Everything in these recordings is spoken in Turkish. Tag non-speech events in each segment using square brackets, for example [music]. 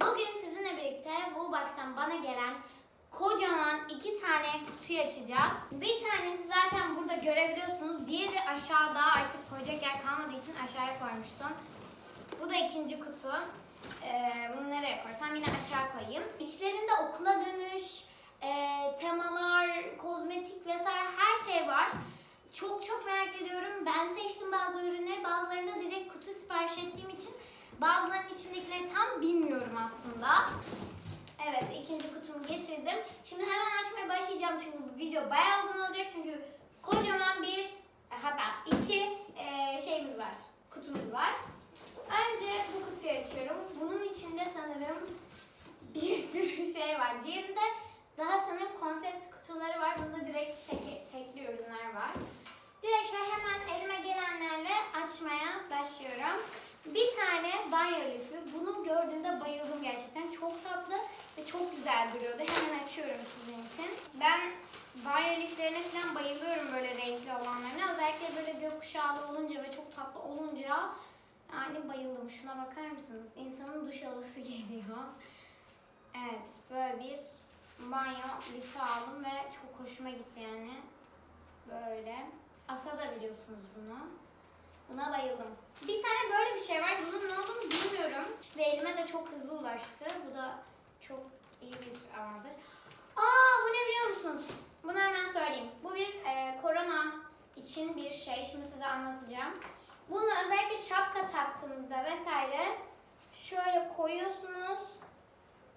Bugün sizinle birlikte Woolbox'tan bana gelen kocaman iki tane kutuyu açacağız. Bir tanesi zaten burada görebiliyorsunuz. Diğeri aşağıda artık koyacak yer kalmadığı için aşağıya koymuştum. Bu da ikinci kutu. Ee, bunu nereye koysam yine aşağı koyayım. İçlerinde okula dönüş, e, temalar, kozmetik vesaire her şey var. Çok çok merak ediyorum. Ben seçtim bazı ürünleri. Bazılarını direkt kutu sipariş ettiğim için bazılarının içindekileri tam bilmiyorum aslında. Evet ikinci kutumu getirdim. Şimdi hemen açmaya başlayacağım çünkü bu video bayağı uzun olacak çünkü kocaman bir e, hatta iki e, şeyimiz var. Kutumuz var. Önce bu kutuyu açıyorum. Bunun içinde sanırım bir sürü şey var. Diğerinde daha sanırım konsept kutuları var. Bunda direkt tek, tekli ürünler var. Direkt şöyle hemen elime gelenlerle açmaya başlıyorum. Bir tane banyo lifi. Bunu gördüğümde bayıldım gerçekten. Çok tatlı ve çok güzel duruyordu. Hemen açıyorum sizin için. Ben banyo liflerine falan bayılıyorum böyle renkli olanlarına. Özellikle böyle gökkuşağlı olunca ve çok tatlı olunca yani bayıldım. Şuna bakar mısınız? İnsanın duş alası [laughs] geliyor. Evet böyle bir banyo lifi aldım ve çok hoşuma gitti yani. Böyle. Asa da biliyorsunuz bunu. Buna bayıldım. Bir tane böyle bir şey var. Bunun ne olduğunu bilmiyorum. Ve elime de çok hızlı ulaştı. Bu da çok iyi bir avantaj. Aa bu ne biliyor musunuz? Bunu hemen söyleyeyim. Bu bir e, korona için bir şey. Şimdi size anlatacağım. Bunu özellikle şapka taktığınızda vesaire şöyle koyuyorsunuz.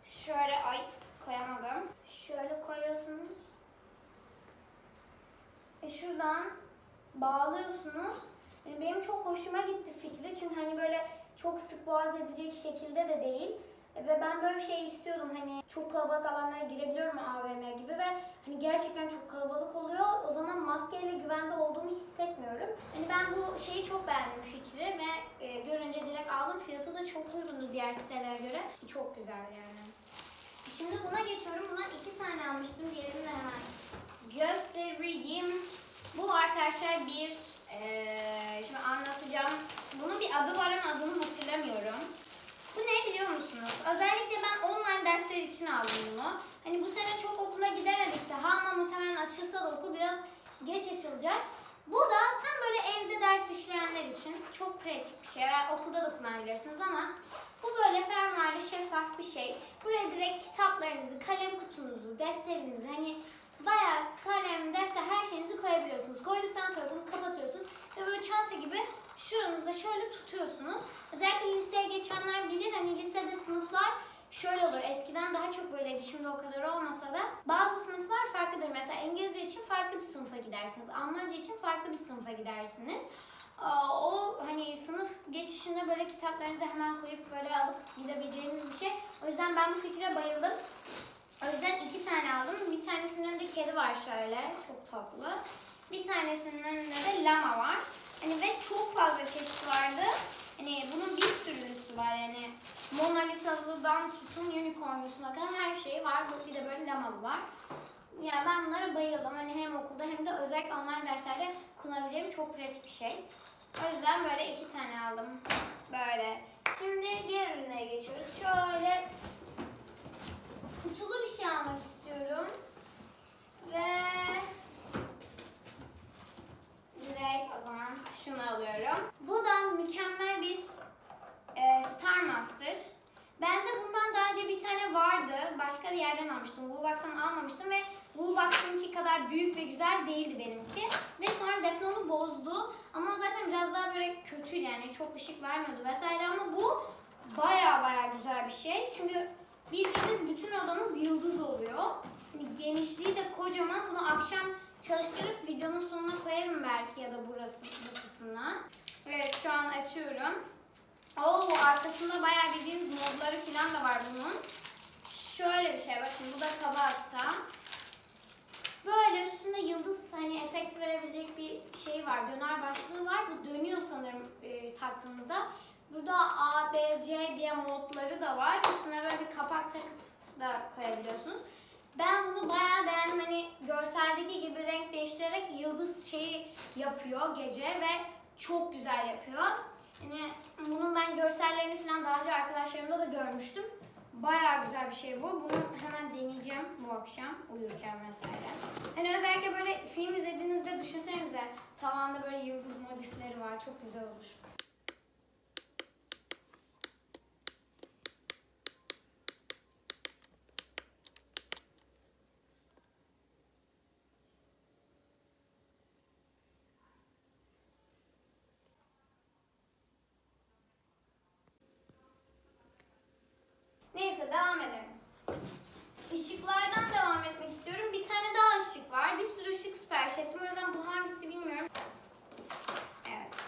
Şöyle ay koyamadım. Şöyle koyuyorsunuz. Ve şuradan bağlıyorsunuz. Yani benim çok hoşuma gitti fikri çünkü hani böyle çok sık boğaz edecek şekilde de değil. E, Ve ben böyle bir şey istiyordum hani çok kalabalık alanlara girebiliyorum AVM gibi ve hani gerçekten çok kalabalık oluyor. O zaman maskeyle güvende olduğumu hissetmiyorum. Hani ben bu şeyi çok beğendim fikri ve e, görünce direkt aldım. Fiyatı da çok uygundu diğer sitelere göre. Çok güzel yani. Şimdi buna geçiyorum. Bundan iki tane almıştım. Diğerini de hemen göstereyim. Bu arkadaşlar bir eee, şimdi anlatacağım. Bunun bir adı var ama adını hatırlamıyorum. Bu ne biliyor musunuz? Özellikle ben online dersler için aldım bunu. Hani bu sene çok okula gidemedik daha ama muhtemelen açılsa da okul biraz geç açılacak. Bu da tam böyle evde ders işleyenler için çok pratik bir şey. Yani okulda da kullanabilirsiniz ama bu böyle fermuarlı şeffaf bir şey. Buraya direkt kitaplarınızı, kalem kutunuzu, defterinizi hani bayağı kalem, defter her şeyinizi koyabiliyorsunuz. Koyduktan sonra bunu kapatıyorsunuz ve böyle çanta gibi şuranızda şöyle tutuyorsunuz. Özellikle liseye geçenler bilir hani lisede sınıflar şöyle olur. Eskiden daha çok böyleydi. Şimdi o kadar olmasa da bazı sınıflar farklıdır. Mesela İngilizce için farklı bir sınıfa gidersiniz. Almanca için farklı bir sınıfa gidersiniz. O hani sınıf geçişinde böyle kitaplarınızı hemen koyup böyle alıp gidebileceğiniz bir şey. O yüzden ben bu fikre bayıldım. O yüzden iki tane aldım. Bir tanesinin önünde kedi var şöyle. Çok tatlı. Bir tanesinin önünde de lama var. Hani ve çok fazla çeşit vardı. Hani bunun bir sürüsü var yani. Mona Lisa'lıdan tutun unicornlusuna kadar her şey var. Bir de böyle lamalı var. Yani ben bunlara bayıldım. Hani hem okulda hem de özellikle online derslerde kullanabileceğim çok pratik bir şey. O yüzden böyle iki tane aldım. Böyle. Şimdi diğer ürüne geçiyoruz. Şöyle kutulu bir şey almak istiyorum. Ve direkt o zaman şunu alıyorum. Bu da mükemmel bir e, Star Master. Bende bundan daha önce bir tane vardı. Başka bir yerden almıştım. Woolbox'tan almamıştım ve Woolbox'ınki kadar büyük ve güzel değildi benimki. Ve sonra Defne onu bozdu. Ama o zaten biraz daha böyle kötüydü yani çok ışık vermiyordu vesaire ama bu baya baya güzel bir şey. Çünkü bildiğiniz bütün odanız yıldız oluyor. Hani genişliği de kocaman. Bunu akşam çalıştırıp videonun sonuna koyarım belki ya da burası bu kısmına. Evet şu an açıyorum. Oo arkasında bayağı bildiğiniz modları falan da var bunun. Şöyle bir şey bakın bu da kaba hatta. Böyle üstünde yıldız hani efekt verebilecek bir şey var. Döner başlığı var. Bu dönüyor sanırım e, taktığınızda. Burada A, B, C diye modları da var. Üstüne böyle bir kapak takıp da koyabiliyorsunuz. Ben bunu bayağı beğendim. Hani görseldeki gibi renk değiştirerek yıldız şeyi yapıyor gece ve çok güzel yapıyor. Yani bunun ben görsellerini falan daha önce arkadaşlarımda da görmüştüm. Bayağı güzel bir şey bu. Bunu hemen deneyeceğim bu akşam uyurken vesaire. Hani özellikle böyle film izlediğinizde düşünsenize tavanda böyle yıldız modifleri var. Çok güzel olur. Neyse devam edelim. Işıklardan devam etmek istiyorum. Bir tane daha ışık var. Bir sürü ışık sipariş ettim. O yüzden bu hangisi bilmiyorum. Evet.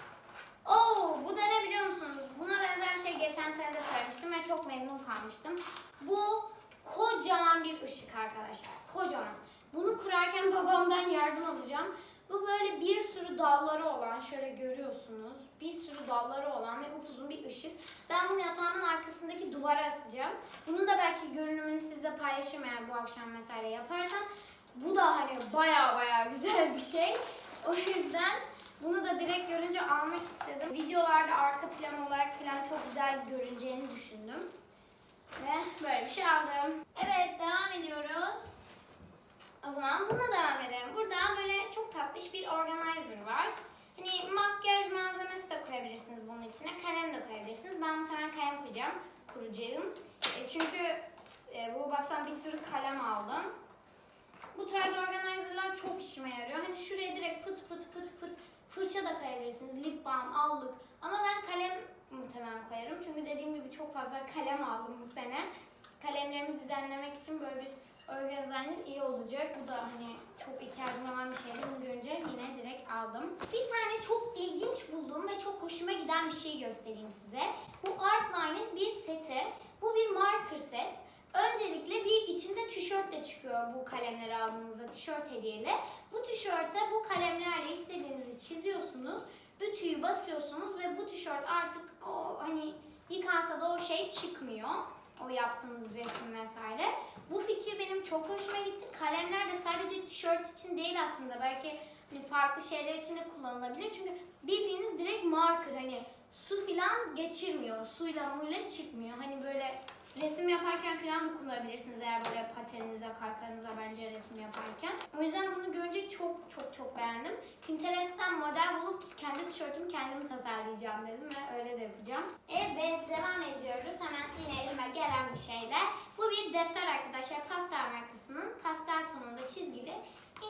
Oo, bu da ne biliyor musunuz? Buna benzer bir şey geçen sene de söylemiştim ve çok memnun kalmıştım. Bu kocaman bir ışık arkadaşlar. Kocaman. Bunu kurarken [laughs] babamdan yardım alacağım. Bu böyle bir sürü dalları olan, şöyle görüyorsunuz. Bir sürü dalları olan ve upuzun bir ışık. Ben bunu yatağımın arkasındaki duvara asacağım. Bunun da belki görünümünü sizle paylaşırım eğer bu akşam vesaire yaparsam. Bu da hani baya baya güzel bir şey. O yüzden bunu da direkt görünce almak istedim. Videolarda arka plan olarak falan çok güzel görüneceğini düşündüm. Ve böyle bir şey aldım. Evet devam ediyoruz. O zaman buna devam edelim. Burada böyle çok tatlış bir organizer var. Hani makyaj malzemesi de koyabilirsiniz bunun içine. Kalem de koyabilirsiniz. Ben muhtemelen kalem koyacağım. Kuracağım. E, çünkü e, bu baksan bir sürü kalem aldım. Bu tarz organizerlar çok işime yarıyor. Hani şuraya direkt pıt pıt pıt pıt fırça da koyabilirsiniz. Lip balm, allık. Ama ben kalem muhtemelen koyarım. Çünkü dediğim gibi çok fazla [laughs] kalem aldım bu sene. Kalemlerimi düzenlemek için böyle bir organizer iyi olacak. Bu da hani çok ihtiyacım olan bir şeydi. Bunu görünce yine direkt aldım. Bir tane çok ilginç bulduğum ve çok hoşuma giden bir şey göstereyim size. Bu Artline'in bir seti. Bu bir marker set. Öncelikle bir bu kalemleri aldığınızda tişört hediyeli. Bu tişörte bu kalemlerle istediğinizi çiziyorsunuz. Ütüyü basıyorsunuz ve bu tişört artık o hani yıkansa da o şey çıkmıyor. O yaptığınız resim vesaire. Bu fikir benim çok hoşuma gitti. Kalemler de sadece tişört için değil aslında. Belki hani farklı şeyler için de kullanılabilir. Çünkü bildiğiniz direkt marker hani su filan geçirmiyor. Suyla muyla çıkmıyor. Hani böyle resim yaparken filan da kullanabilirsiniz eğer böyle pateninize, kalkarınıza bence resim yaparken. O yüzden bunu görünce çok çok çok beğendim. Pinterest'ten model bulup kendi tişörtümü kendim tasarlayacağım dedim ve öyle de yapacağım. Evet devam ediyoruz. Hemen yine elime gelen bir şeyle. Bu bir defter arkadaşlar. Pastel markasının pastel tonunda çizgili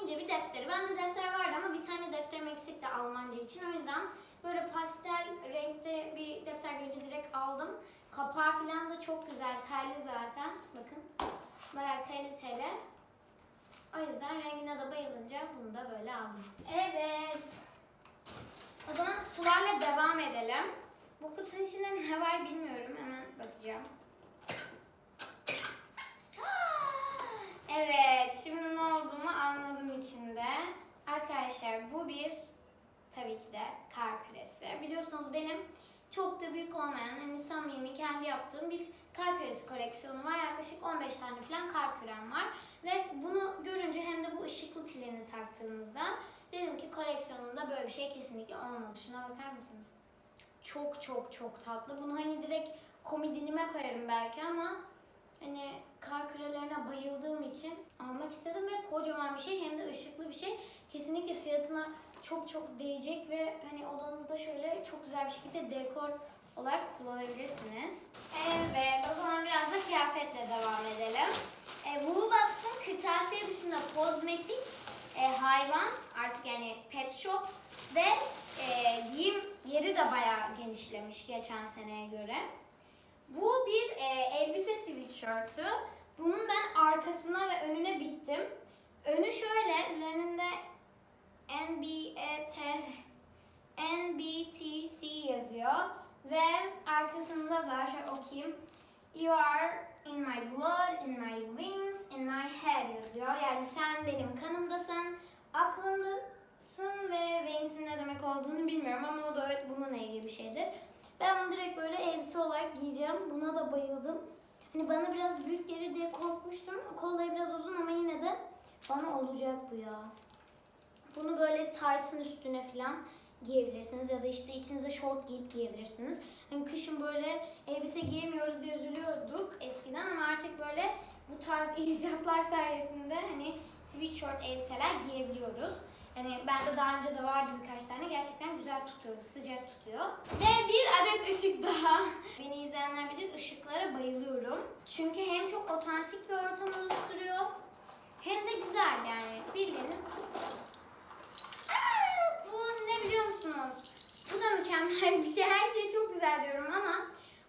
ince bir defteri. Bende defter vardı ama bir tane defterim eksikti Almanca için. O yüzden böyle pastel renkte bir defter görünce direkt aldım. Kapağı falan da çok güzel. Telli zaten. Bakın. Bayağı kaliteli. O yüzden rengine de bayılınca bunu da böyle aldım. Evet. O zaman kutularla devam edelim. Bu kutunun içinde ne var bilmiyorum. Hemen bakacağım. [gasps] Evet, şimdi ne olduğunu anladım içinde. Arkadaşlar bu bir tabii ki de kar küresi. Biliyorsunuz benim çok da büyük olmayan, hani samimi kendi yaptığım bir kar küresi koleksiyonu var. Yaklaşık 15 tane falan kar kürem var. Ve bunu görünce hem de bu ışıklı pilini taktığınızda dedim ki koleksiyonumda böyle bir şey kesinlikle olmalı. Şuna bakar mısınız? Çok çok çok tatlı. Bunu hani direkt komodinime koyarım belki ama hani kar kürelerine bayıldığım için almak istedim ve kocaman bir şey hem de ışıklı bir şey. Kesinlikle fiyatına çok çok değecek ve hani odanızda şöyle çok güzel bir şekilde dekor olarak kullanabilirsiniz. Evet, o zaman biraz da kıyafetle devam edelim. E, Woolbox'ın kırtasiye dışında kozmetik, e, hayvan, artık yani pet shop ve e, giyim yeri de bayağı genişlemiş geçen seneye göre. Bu bir e, elbise sweatshirt'ü. Bunun ben arkasına ve önüne bittim. Önü şöyle, üzerinde NBT NBTC yazıyor ve arkasında da şöyle okuyayım. You are in my blood, in my veins, in my head yazıyor. Yani sen benim kanımdasın, aklımdasın ve veins'in ne demek olduğunu bilmiyorum ama o da öyle- bununla ilgili bir şeydir. Ben bunu direkt böyle elbise olarak giyeceğim. Buna da bayıldım. Hani bana biraz büyük gelir diye korkmuştum. Kolları biraz uzun ama yine de bana olacak bu ya. Bunu böyle tight'ın üstüne falan giyebilirsiniz ya da işte içinize şort giyip giyebilirsiniz. Hani kışın böyle elbise giyemiyoruz diye üzülüyorduk eskiden ama artık böyle bu tarz [laughs] icatlar sayesinde hani sweatshirt elbiseler giyebiliyoruz. Yani bende daha önce de vardı birkaç tane. Gerçekten güzel tutuyor, sıcak tutuyor. Ve bir adet ışık daha. [laughs] Beni izleyenler bilir ışıklara bayılıyorum. Çünkü hem çok otantik bir ortam oluşturuyor hem de güzel yani bildiğiniz. Biliyor musunuz? Bu da mükemmel bir şey. Her şey çok güzel diyorum ama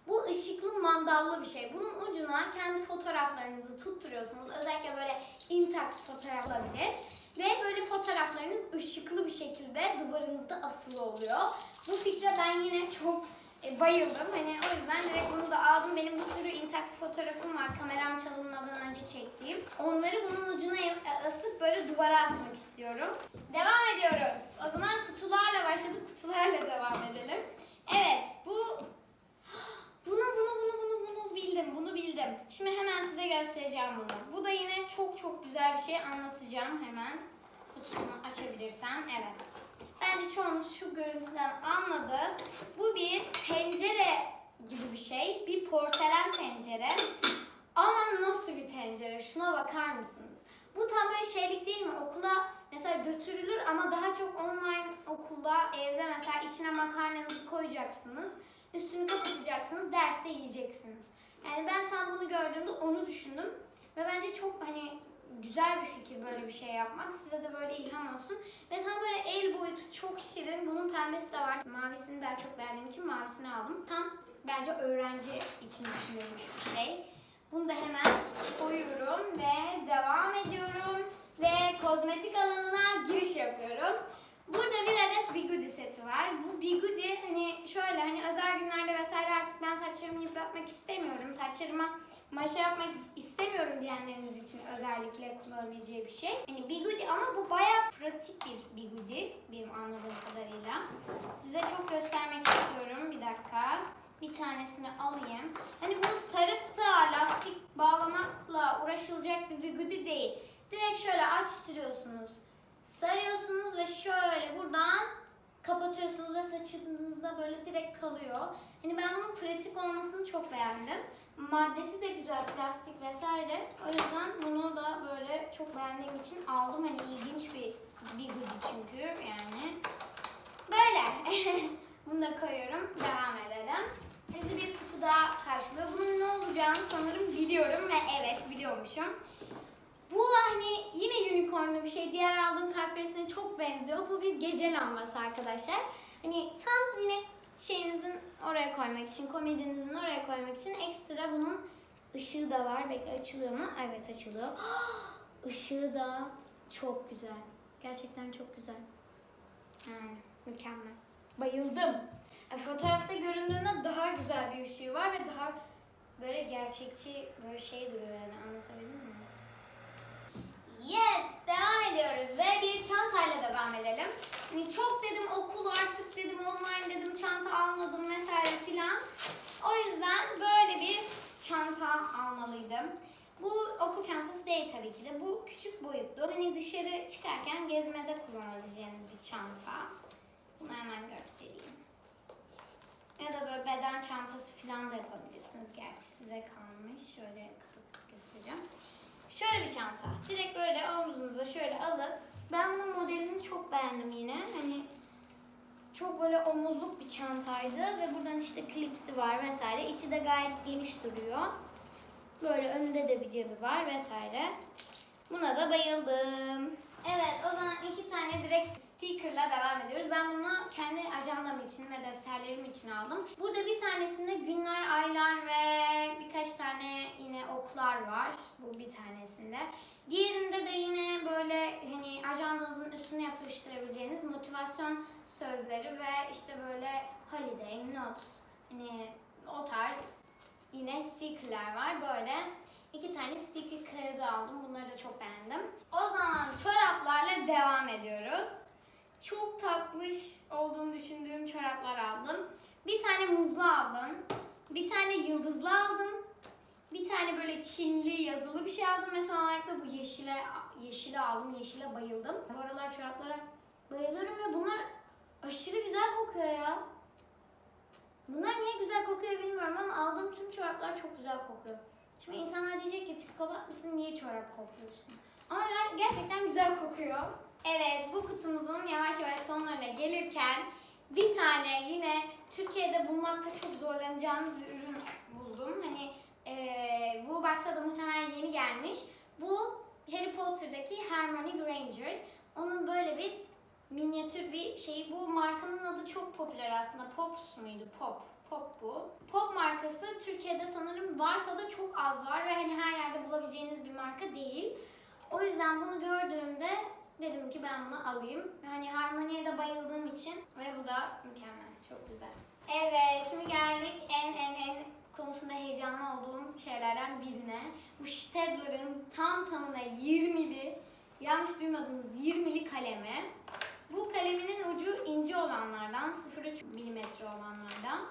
bu ışıklı mandallı bir şey. Bunun ucuna kendi fotoğraflarınızı tutturuyorsunuz. Özellikle böyle Intax fotoğraf olabilir. Ve böyle fotoğraflarınız ışıklı bir şekilde duvarınızda asılı oluyor. Bu fikre ben yine çok e, bayıldım. Hani o yüzden direkt bunu da aldım. Benim bir sürü Intax fotoğrafım var kameram çalınmadan önce çektiğim. Onları bunun ucuna e, asıp böyle duvara asmak istiyorum. Devam ediyoruz. O zaman kutularla başladık. Kutularla devam edelim. Evet bu [gasps] bunu bunu bunu bunu bunu bildim. Bunu bildim. Şimdi hemen size göstereceğim bunu. Bu da yine çok çok güzel bir şey anlatacağım hemen. Kutusunu açabilirsem. Evet. Bence çoğunuz şu görüntüden anladı. Bu bir tencere gibi bir şey. Bir porselen tencere. Ama nasıl bir tencere? Şuna bakar mısınız? Bu tam böyle şeylik değil mi? Okula mesela götürülür ama daha çok online okulda evde mesela içine makarnanızı koyacaksınız. Üstünü kapatacaksınız. Derste yiyeceksiniz. Yani ben tam bunu gördüğümde onu düşündüm. Ve bence çok hani güzel bir fikir böyle bir şey yapmak. Size de böyle ilham olsun. Ve tam böyle el boyutu çok şirin. Bunun pembesi de var. Mavisini daha çok beğendiğim için mavisini aldım. Tam bence öğrenci için düşünülmüş bir şey. Bunu da hemen koyuyorum ve devam ediyorum. Ve kozmetik alanına giriş yapıyorum. Burada bir adet bigudi seti var. Bu bigudi hani şöyle hani özel günlerde vesaire artık ben saçlarımı yıpratmak istemiyorum. Saçlarıma maşa yapmak istemiyorum diyenleriniz için özellikle kullanabileceği bir şey. Hani bigudi ama bu bayağı pratik bir bigudi benim anladığım kadarıyla. Size çok göstermek istiyorum. Bir dakika. Bir tanesini alayım. Hani bunu sarıp da lastik bağlamakla uğraşılacak bir bigudi değil. Direkt şöyle açtırıyorsunuz. Sarıyorsunuz ve şöyle buradan kapatıyorsunuz ve saçınızda böyle direkt kalıyor. Hani ben bunun pratik olmasını çok beğendim. Maddesi de güzel, plastik vesaire. O yüzden bunu da böyle çok beğendiğim için aldım. Hani ilginç bir bir gıdı çünkü yani. Böyle. [laughs] bunu da koyuyorum. Devam edelim. Bizi bir kutu daha karşılıyor. Bunun ne olacağını sanırım biliyorum ve evet biliyormuşum. Bu hani yine unicornlu bir şey. Diğer aldığım kalp resmine çok benziyor. Bu bir gece lambası arkadaşlar. Hani tam yine şeyinizin oraya koymak için, komedinizin oraya koymak için ekstra bunun ışığı da var. Bekle açılıyor mu? Evet açılıyor. [gasps] Işığı da çok güzel. Gerçekten çok güzel. Yani mükemmel. Bayıldım. E, fotoğrafta göründüğünden daha güzel bir ışığı var ve daha böyle gerçekçi böyle şey duruyor yani anlatabildim mi? Yes, devam ediyoruz ve bir çantayla devam edelim. Hani çok dedim okul artık dedim online dedim çanta almadım vesaire filan. O yüzden böyle bir çanta almalıydım. Bu okul çantası değil tabii ki de. Bu küçük boyutlu. Hani dışarı çıkarken gezmede kullanabileceğiniz bir çanta. Bunu hemen göstereyim. Ya da böyle beden çantası falan da yapabilirsiniz. Gerçi size kalmış. Şöyle kapatıp göstereceğim. Şöyle bir çanta. Direkt böyle omuzunuza şöyle alıp ben bunun modelini çok beğendim yine. Hani çok böyle omuzluk bir çantaydı ve buradan işte klipsi var vesaire. İçi de gayet geniş duruyor. Böyle önünde de bir cebi var vesaire. Buna da bayıldım. Evet o zaman iki tane direkt stickerla devam ediyoruz. Ben bunu kendi ajandam için ve defterlerim için aldım. Burada bir tanesinde günler, aylar ve birkaç tane yine oklar var. Bu bir tanesinde. Diğerinde de yine böyle hani ajandanızın üstüne yapıştırabileceğiniz motivasyon sözleri ve işte böyle holiday, notes hani o tarz yine stickerler var böyle. İki tane sticker kağıdı aldım. Bunları da çok beğendim. O zaman çoraplarla devam ediyoruz. Çok tatlış olduğunu düşündüğüm çoraplar aldım. Bir tane muzlu aldım. Bir tane yıldızlı aldım. Bir tane böyle Çinli yazılı bir şey aldım. Mesela olarak da bu yeşile yeşile aldım. Yeşile bayıldım. Bu aralar çoraplara bayılıyorum ve bunlar Aşırı güzel kokuyor ya. Bunlar niye güzel kokuyor bilmiyorum ama aldığım tüm çoraplar çok güzel kokuyor. Şimdi insanlar diyecek ki psikopat mısın niye çorap kokluyorsun? Ama ger- gerçekten güzel kokuyor. Evet bu kutumuzun yavaş yavaş sonlarına gelirken bir tane yine Türkiye'de bulmakta çok zorlanacağınız bir ürün buldum. Hani eee Woolbox'a da muhtemelen yeni gelmiş. Bu Harry Potter'daki Hermione Granger. Onun böyle bir minyatür bir şey. Bu markanın adı çok popüler aslında. Pops muydu? Pop. Pop bu. Pop markası Türkiye'de sanırım varsa da çok az var ve hani her yerde bulabileceğiniz bir marka değil. O yüzden bunu gördüğümde dedim ki ben bunu alayım. Yani Harmony'ye de bayıldığım için ve bu da mükemmel. Çok güzel. Evet şimdi geldik en en en konusunda heyecanlı olduğum şeylerden birine. Bu Staedtler'ın tam tamına 20'li, yanlış duymadınız 20'li kalemi. Bu kaleminin ucu ince olanlardan, 0.3 milimetre olanlardan.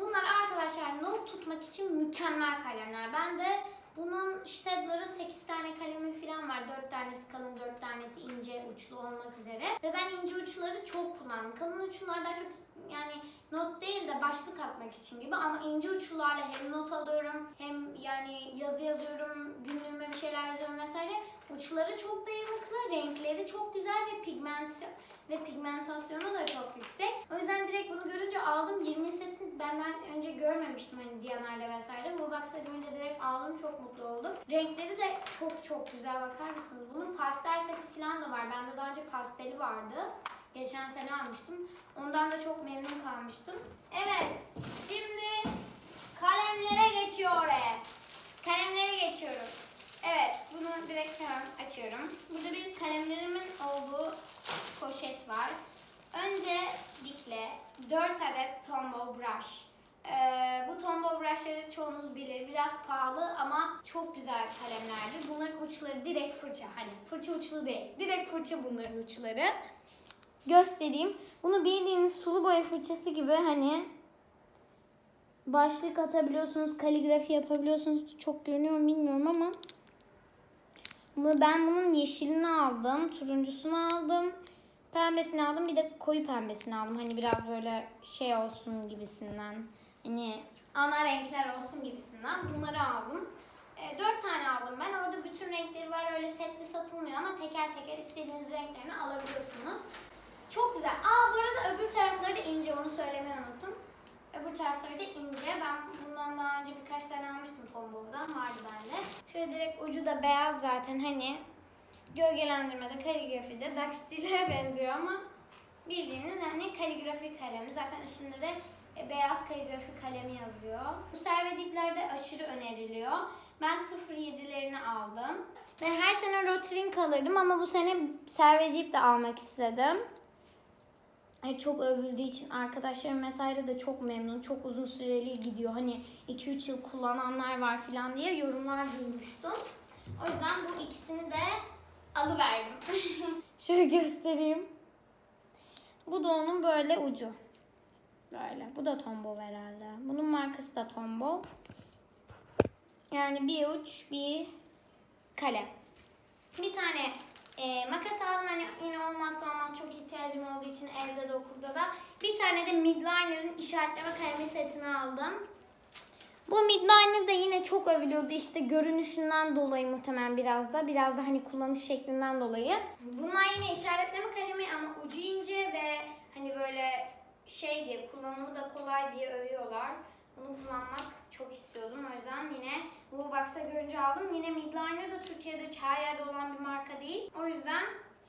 Bunlar arkadaşlar not tutmak için mükemmel kalemler. Ben de bunun Staedtler'ın 8 tane kalemi falan var. 4 tanesi kalın, 4 tanesi ince uçlu olmak üzere. Ve ben ince uçları çok kullandım. Kalın uçlular daha çok yani not değil de başlık atmak için gibi ama ince uçlularla hem not alıyorum hem yani yazı yazıyorum, günlüğüme bir şeyler yazıyorum vesaire. Uçları çok dayanıklı, renkleri çok güzel ve pigment ve pigmentasyonu da çok yüksek. O yüzden direkt bunu görünce aldım. 20 setini benden önce görmemiştim hani Diyanar'da vesaire. Bu box'a görünce direkt aldım. Çok mutlu oldum. Renkleri de çok çok güzel bakar mısınız? Bunun pastel seti falan da var. Bende daha önce pasteli vardı. Geçen sene almıştım. Ondan da çok memnun kalmıştım. Evet. Şimdi kalemlere geçiyor oraya. Kalemlere geçiyoruz. Evet, bunu direkt hemen açıyorum. Burada bir kalemlerimin olduğu poşet var. Öncelikle 4 adet Tombow brush. Ee, bu Tombow brushları çoğunuz bilir. Biraz pahalı ama çok güzel kalemlerdir. Bunların uçları direkt fırça. Hani fırça uçlu değil. Direkt fırça bunların uçları. Göstereyim. Bunu bildiğiniz sulu boya fırçası gibi hani başlık atabiliyorsunuz, kaligrafi yapabiliyorsunuz. Çok görünüyor mu bilmiyorum ama ben bunun yeşilini aldım, turuncusunu aldım, pembesini aldım, bir de koyu pembesini aldım. Hani biraz böyle şey olsun gibisinden. Hani ana renkler olsun gibisinden bunları aldım. E, dört tane aldım ben. Orada bütün renkleri var. Öyle setli satılmıyor ama teker teker istediğiniz renklerini alabiliyorsunuz. Çok güzel. Aa bu arada öbür tarafları da ince. Onu söylemeyi unuttum. Öbür tarafları da ince. Ben bundan daha önce birkaç tane almıştım Tombow'dan. Vardı bende. Şöyle direkt ucu da beyaz zaten. Hani gölgelendirmede, kaligrafide Daxtil'e [laughs] benziyor ama bildiğiniz yani kaligrafi kalemi. Zaten üstünde de e, beyaz kaligrafi kalemi yazıyor. Bu serve diplerde aşırı öneriliyor. Ben 07'lerini aldım. Ve her sene Rotring alırdım ama bu sene serve dip de almak istedim. Çok övüldüğü için arkadaşlarım vesaire de çok memnun. Çok uzun süreli gidiyor. Hani 2-3 yıl kullananlar var falan diye yorumlar duymuştum. O yüzden bu ikisini de alıverdim. [laughs] Şöyle göstereyim. Bu da onun böyle ucu. Böyle. Bu da Tombow herhalde. Bunun markası da Tombow. Yani bir uç bir kalem. Bir tane e, makas aldım. Hani yine olmazsa olmaz çok ihtiyacım olduğu için evde de okulda da. Bir tane de Midliner'ın işaretleme kalemi setini aldım. Bu Midliner de yine çok övülüyordu işte görünüşünden dolayı muhtemelen biraz da. Biraz da hani kullanış şeklinden dolayı. Bunlar yine işaretleme kalemi ama ucu ince ve hani böyle şey diye kullanımı da kolay diye övüyorlar. Bunu kullanmak çok istiyordum. O yüzden yine bu Box'a görünce aldım. Yine Midliner da Türkiye'de her yerde olan bir marka değil. O yüzden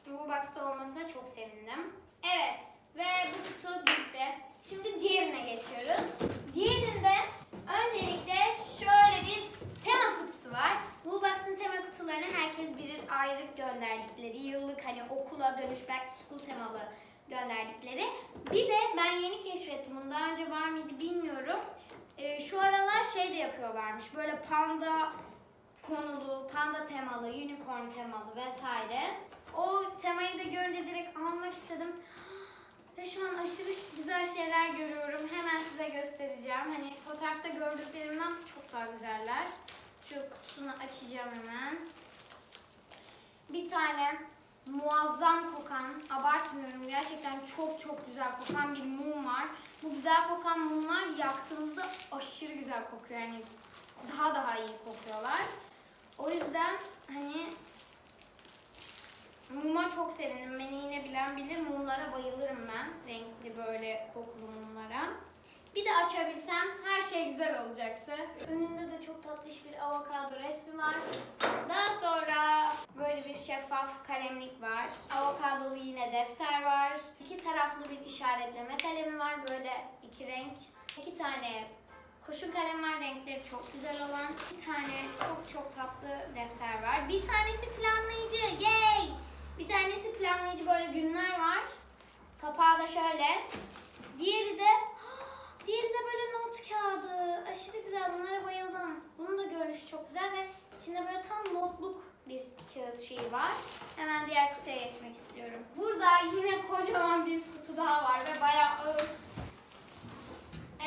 bu Box'ta olmasına çok sevindim. Evet ve bu kutu bitti. Şimdi diğerine geçiyoruz. Diğerinde öncelikle şöyle bir tema kutusu var. Bu Box'ın tema kutularını herkes bilir ayrı gönderdikleri. Yıllık hani okula dönüş back to school temalı gönderdikleri. Bir de ben yeni keşfettim bunu. Daha önce var mıydı bilmiyorum. Ee, şu aralar şey de yapıyorlarmış. Böyle panda konulu, panda temalı, unicorn temalı vesaire. O temayı da görünce direkt almak istedim. [gasps] Ve şu an aşırı güzel şeyler görüyorum. Hemen size göstereceğim. Hani fotoğrafta gördüklerimden çok daha güzeller. Şu kutusunu açacağım hemen. Bir tane muazzam kokan, abartmıyorum gerçekten çok çok güzel kokan bir mum var. Bu güzel kokan mumlar yaktığınızda aşırı güzel kokuyor. Yani daha daha iyi kokuyorlar. O yüzden hani muma çok sevindim. Beni yine bilen bilir. Mumlara bayılırım ben. Renkli böyle kokulu mumlara. Bir de açabilsem her şey güzel olacaktı. Önünde de çok tatlış bir avokado resmi var. Daha sonra şeffaf kalemlik var. Avokadolu yine defter var. İki taraflı bir işaretleme kalemi var. Böyle iki renk. İki tane kurşun kalem var. Renkleri çok güzel olan. Bir tane çok çok tatlı defter var. Bir tanesi planlayıcı. Yay! Bir tanesi planlayıcı böyle günler var. Kapağı da şöyle. Diğeri de [gasps] Diğeri de böyle not kağıdı. Aşırı güzel. Bunlara bayıldım. Bunun da görünüşü çok güzel ve içinde böyle tam notluk bir kağıt şeyi var. Hemen diğer kutuya geçmek istiyorum. Burada yine kocaman bir kutu daha var ve bayağı ağır.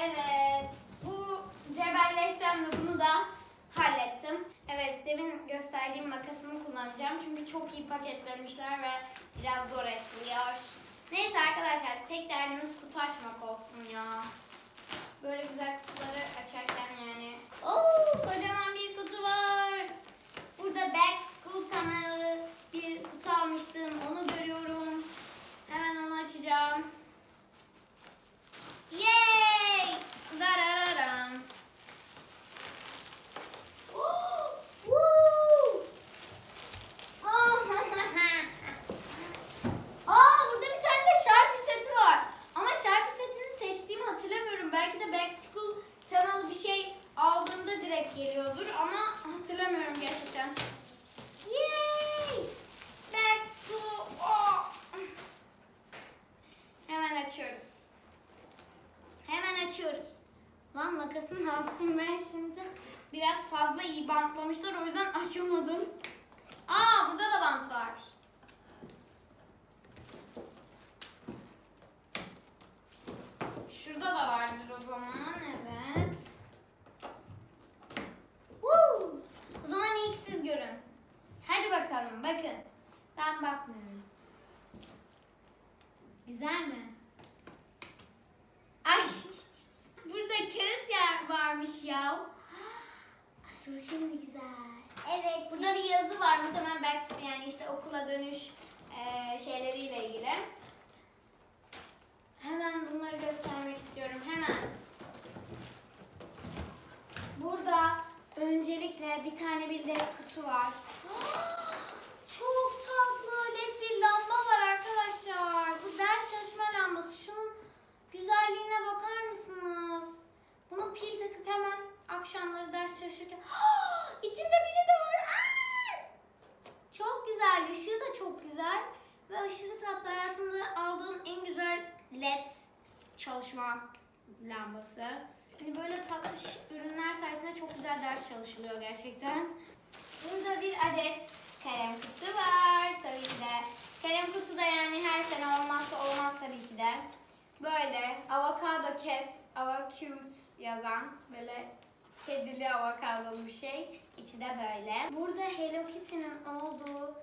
Evet. Bu cebelleşsem bunu da hallettim. Evet demin gösterdiğim makasımı kullanacağım. Çünkü çok iyi paketlemişler ve biraz zor açılıyor. Neyse arkadaşlar tek derdimiz kutu açmak olsun ya. Akşamları ders çalışırken içinde pili de var. Çok güzel. Işığı da çok güzel. Ve aşırı tatlı. Hayatımda aldığım en güzel led çalışma lambası. Hani böyle tatlı ürünler sayesinde çok güzel ders çalışılıyor gerçekten. Burada bir adet kalem kutu var tabii ki de. Kalem kutu da yani her sene olmazsa olmaz tabii ki de. Böyle avocado cat, ava cute yazan böyle kedili avokadolu bir şey. İçi de böyle. Burada Hello Kitty'nin olduğu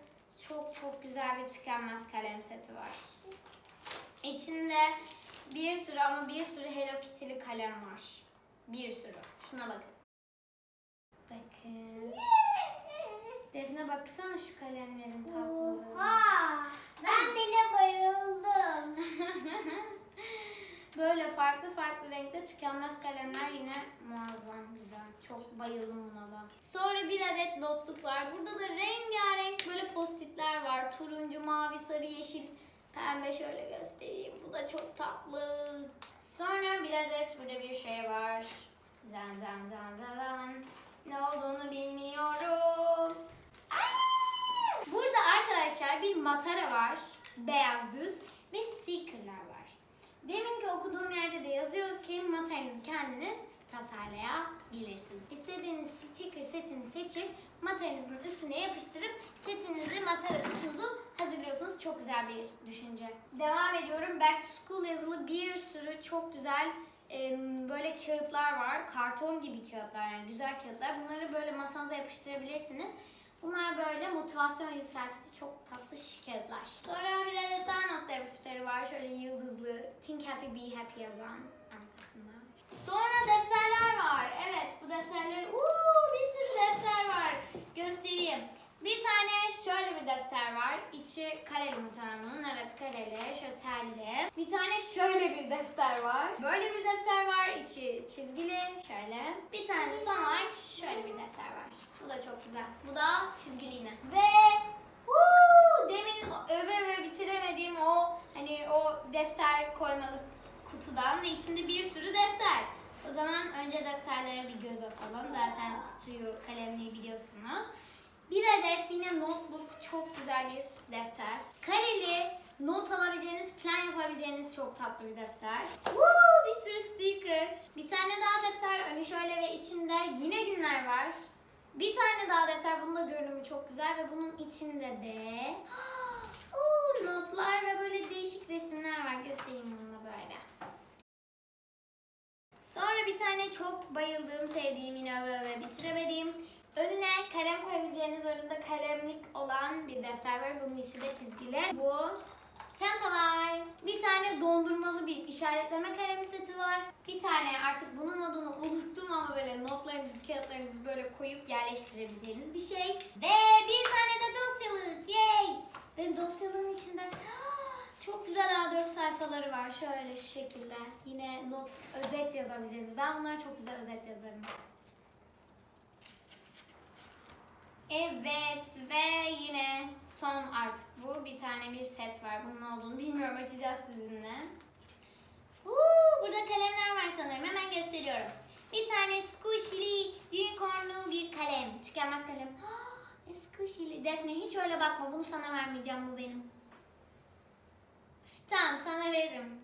çok çok güzel bir tükenmez kalem seti var. İçinde bir sürü ama bir sürü Hello Kitty'li kalem var. Bir sürü. Şuna bakın. Bakın. Defne baksana şu kalemlerin tatlılığı. Oha. Ben bile bayıldım. [laughs] Böyle farklı farklı renkte tükenmez kalemler yine. Çok bayıldım buna da. Sonra bir adet notluk var. Burada da rengarenk böyle postitler var. Turuncu, mavi, sarı, yeşil, pembe şöyle göstereyim. Bu da çok tatlı. Sonra bir adet burada bir şey var. Zan zan zan zan. Ne olduğunu bilmiyorum. Burada arkadaşlar bir matara var. Beyaz düz ve stickerlar var. Deminki okuduğum yerde de yazıyor ki mataranızı kendiniz tasarlayabilirsiniz. İstediğiniz sticker setini seçip mataranızın üstüne yapıştırıp setinizi matara kutunuzu hazırlıyorsunuz. Çok güzel bir düşünce. Devam ediyorum. Back to school yazılı bir sürü çok güzel böyle kağıtlar var. Karton gibi kağıtlar yani güzel kağıtlar. Bunları böyle masanıza yapıştırabilirsiniz. Bunlar böyle motivasyon yükseltici çok tatlı kağıtlar. Sonra bir adet daha not defteri var. Şöyle yıldızlı Think Happy Be Happy yazan arkasında. Sonra defterler var. Evet bu defterler uuu bir sürü defter var. Göstereyim. Bir tane şöyle bir defter var. İçi kareli muhtemelen bunun. Evet kareli. Şöyle telli. Bir tane şöyle bir defter var. Böyle bir defter var. İçi çizgili. Şöyle. Bir tane de son olarak şöyle bir defter var. Bu da çok güzel. Bu da çizgili yine. Ve uuu, demin öve öve bitiremediğim o hani o defter koymalı kutudan ve içinde bir sürü defter. O zaman önce defterlere bir göz atalım. Zaten kutuyu, kalemliği biliyorsunuz. Bir adet yine notebook çok güzel bir defter. Kareli, not alabileceğiniz, plan yapabileceğiniz çok tatlı bir defter. Woo, bir sürü sticker. Bir tane daha defter, önü şöyle ve içinde yine günler var. Bir tane daha defter, bunun da görünümü çok güzel ve bunun içinde de [gasps] notlar ve böyle değişik resimler var. Göstereyim bunu da böyle. Sonra bir tane çok bayıldığım, sevdiğim yine öve öve bitiremediğim önüne kalem koyabileceğiniz önünde kalemlik olan bir defter var. Bunun içi de çizgili. Bu çanta var. Bir tane dondurmalı bir işaretleme kalemi seti var. Bir tane artık bunun adını unuttum ama böyle notlarınızı, kağıtlarınızı böyle koyup yerleştirebileceğiniz bir şey. Ve bir tane de dosyalık. Yay! Ve dosyalığın içinde çok güzel A4 sayfaları var. Şöyle şu şekilde. Yine not, özet yazabileceğiniz. Ben bunlara çok güzel özet yazarım. Evet ve yine son artık bu. Bir tane bir set var. Bunun ne olduğunu bilmiyorum. Açacağız sizinle. Uuu, burada kalemler var sanırım. Hemen gösteriyorum. Bir tane squishy'li unicornlu bir kalem. Tükenmez kalem. [gasps] Ne squishy'li. Defne hiç öyle bakma. Bunu sana vermeyeceğim. Bu benim. Tamam sana veririm.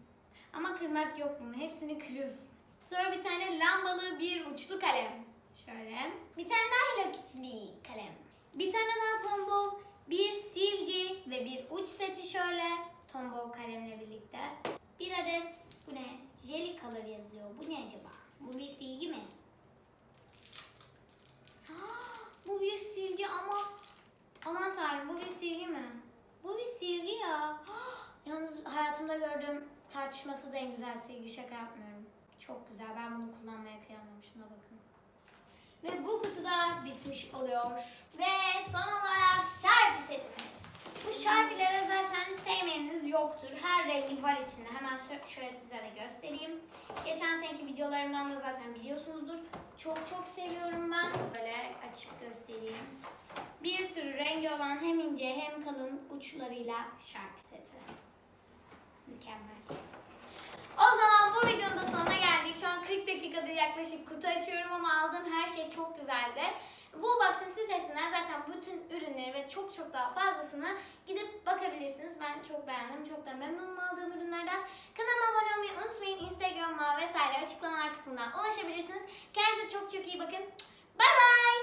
Ama kırmak yok bunu. Hepsini kırıyorsun. Sonra bir tane lambalı bir uçlu kalem. Şöyle. Bir tane daha Hello Kitty'li kalem. Bir tane daha tombol, bir silgi ve bir uç seti şöyle. Tombol kalemle birlikte. Bir adet bu ne? Jelly color yazıyor. Bu ne acaba? Bu bir silgi mi? [gasps] bu bir silgi ama aman tanrım bu bir silgi mi? Bu bir silgi ya. [gasps] Yalnız hayatımda gördüğüm tartışmasız en güzel silgi şaka yapmıyorum. Çok güzel. Ben bunu kullanmaya kıyamam. Şuna bakın. Ve bu kutuda bitmiş oluyor. Ve son olarak Sharpie setimiz. Bu Sharpie'lere zaten sevmeyeniniz yoktur. Her rengi var içinde. Hemen şö- şöyle size de göstereyim. Geçen seneki videolarımdan da zaten biliyorsunuzdur. Çok çok seviyorum ben. Böyle açıp göstereyim. Bir sürü rengi olan hem ince hem kalın uçlarıyla Sharpie seti. Mükemmel. O zaman bu videonun da sonuna geldik. Şu an 40 dakikadır yaklaşık kutu açıyorum ama aldığım her şey çok güzeldi. Woolbox'ın sitesinden zaten bütün ürünleri ve çok çok daha fazlasını gidip bakabilirsiniz. Ben çok beğendim. Çok da memnunum aldığım ürünlerden. Kanalıma abone olmayı unutmayın. Instagram'a vesaire açıklamalar kısmından ulaşabilirsiniz. Kendinize çok çok iyi bakın. Bay bay.